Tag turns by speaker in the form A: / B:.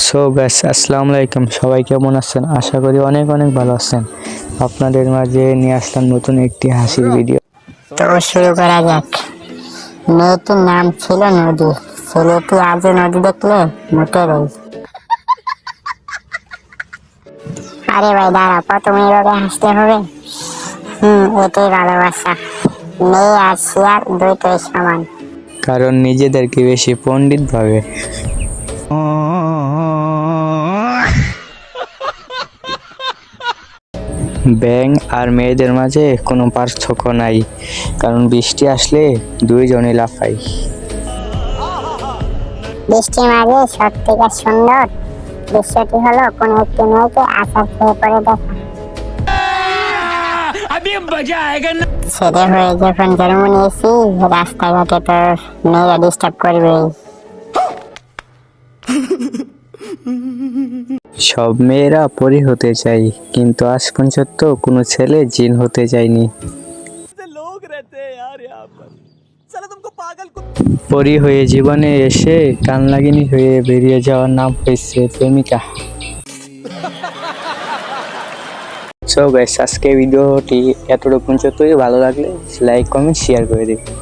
A: So ব্যাস আসসালামু আলাইকুম। সবাই কেমন আছেন? আশা করি অনেক অনেক ভালো আছেন। আপনাদের মাঝে নিয়ে আসলাম নতুন একটি হাসির ভিডিও
B: তো শুরু করা যাক মেয়েটির নাম ছিল নদী। ছেলেটি আজও নদী দেখলে মুটে রই। আরে ভাই দাঁড়া প্রথমে এভাবে হাসতে হবে? হুম এটাই ভালোবাসা। মেয়ে আর শিয়াল দুইটাই সমান।
A: কারণ নিজেদেরকে বেশি পণ্ডিত ভাবে ব্যাং আর মেয়েদের মাঝে কোনো পার্থক্য নাই কারণ বৃষ্টি আসলে দুইজনে লাফাই।
B: বৃষ্টির মাঝে সব থেকে সুন্দর দৃশ্যটি হলো কোনো একটি মেয়েকে আসার খেয়ে পড়ে দেখা। ছেলে হয়ে যখন জন্ম নিয়েছি রাস্তাঘাটে তো মেয়েরা ডিস্টার্ব করবেই।
A: সব মেয়েরা পরি হতে চাই কিন্তু আজ পর্যন্ত কোনো ছেলে জিন হতে
C: যায়নি
A: পরি। হয়ে জীবনে এসে কানলাগিনী হয়ে বেরিয়ে যাওয়ার নাম হয়েছে প্রেমিকা। সব আজকে ভিডিওটি এতটুকু পর্যন্তই ভালো লাগলে লাইক কমেন্ট শেয়ার করে দেবে।